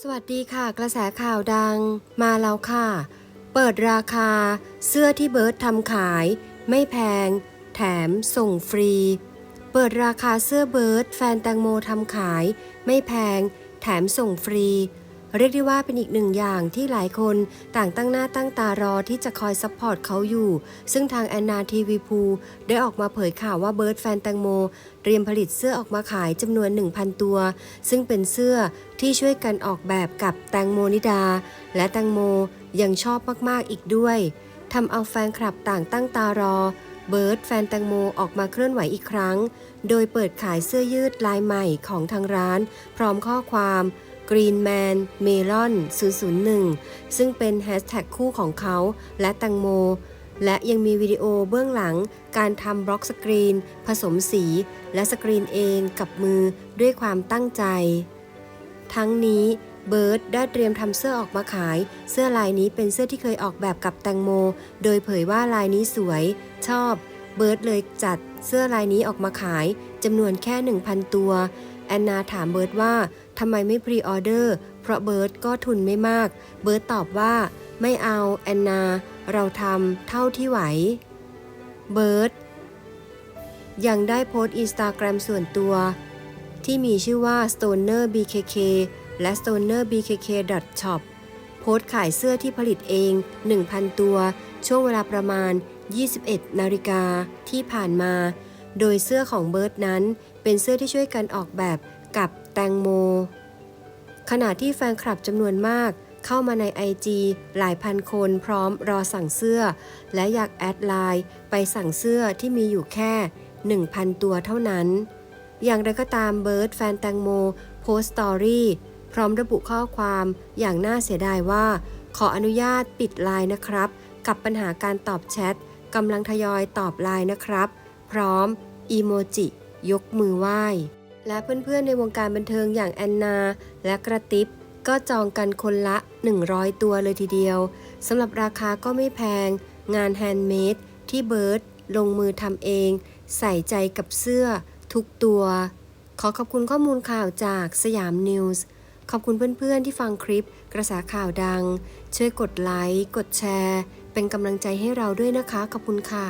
สวัสดีค่ะ กระแสข่าวดังมาแล้วค่ะ เปิดราคาเสื้อที่เบิร์ดทำขาย ไม่แพง แถมส่งฟรี เปิดราคาเสื้อเบิร์ดแฟนแตงโมทำขาย ไม่แพง แถมส่งฟรี เรียกได้ว่าเป็นอีกหนึ่งอย่างที่หลายคนต่างตั้งหน้าตั้งตารอที่จะคอยซัพพอร์ตเขาอยู่ ซึ่งทางแอนนาทีวีพูได้ออกมาเผยข่าวว่าเบิร์ดแฟนแตงโม เตรียมผลิตเสื้อออกมาขายจำนวน 1,000 ตัว ซึ่งเป็นเสื้อที่ช่วยกันออกแบบกับแตงโมนิดา และแตงโมยังชอบมากๆอีกด้วยทำเอาแฟนคลับต่างตั้งตารอเบิร์ดแฟนแตงโมออกมาเคลื่อนไหวอีกครั้ง โดยเปิดขายเสื้อยืดลายใหม่ของทางร้าน พร้อมข้อความ Green Man Melon 001 ซึ่งเป็นแฮชแท็กคู่ของเขาและแตงโม และยังมีวิดีโอเบื้องหลังการทำบล็อกสกรีน ผสมสี และสกรีนเองกับมือด้วยความตั้งใจ ทั้งนี้เบิร์ดได้เตรียมทำเสื้อออกมาขาย เสื้อลายนี้เป็นเสื้อที่เคยออกแบบกับแตงโม โดยเผยว่าลายนี้สวย ชอบ เบิร์ดเลยจัดเสื้อลายนี้ออกมาขายจำนวนแค่ 1,000 ตัว แอนนาถามเบิร์ดว่าทำไมไม่พรีออเดอร์ เพราะเบิร์ดก็ทุนไม่มาก เบิร์ดตอบว่าไม่เอาแอนนา เราทำเท่าที่ไหว เบิร์ดยังได้โพสต์อินสตาแกรมส่วนตัว ที่มีชื่อว่า stoner bkk และ stoner bkk shop โพสต์ขายเสื้อที่ผลิตเอง 1,000 ตัว ช่วงเวลาประมาณ 21 นาฬิกาที่ผ่านมา โดยเสื้อของเบิร์ดนั้น เป็นเสื้อที่ช่วยกันออกแบบกับแตงโม ขณะที่แฟนคลับจำนวนมากเข้ามาใน IG หลายพันคนพร้อมรอสั่งเสื้อ และอยากแอดไลน์ไปสั่งเสื้อที่มีอยู่แค่ 1,000 ตัวเท่านั้น อย่างไรก็ตามเบิร์ดแฟนแตงโม โพสต์สตอรี่พร้อมระบุข้อความอย่างน่าเสียดายว่า ขออนุญาตปิดไลน์นะครับ กับปัญหาการตอบแชทกำลังทยอยตอบไลน์นะครับ พร้อมอีโมจิ ยกมือไหว้ และเพื่อนๆในวงการบันเทิงอย่างแอนนา และกระติบก็จองกันคนละ 100 ตัวเลยทีเดียวสำหรับราคาก็ไม่แพง งานแฮนด์เมดที่เบิร์ดลงมือทำเอง ใส่ใจกับเสื้อ ทุกตัว ขอขอบคุณข้อมูลข่าวจากสยามนิวส์ขอบคุณเพื่อนๆที่ฟังคลิปกระแสข่าวดัง ช่วยกดไลค์ กดแชร์ เป็นกำลังใจให้เราด้วยนะคะ ขอบคุณค่ะ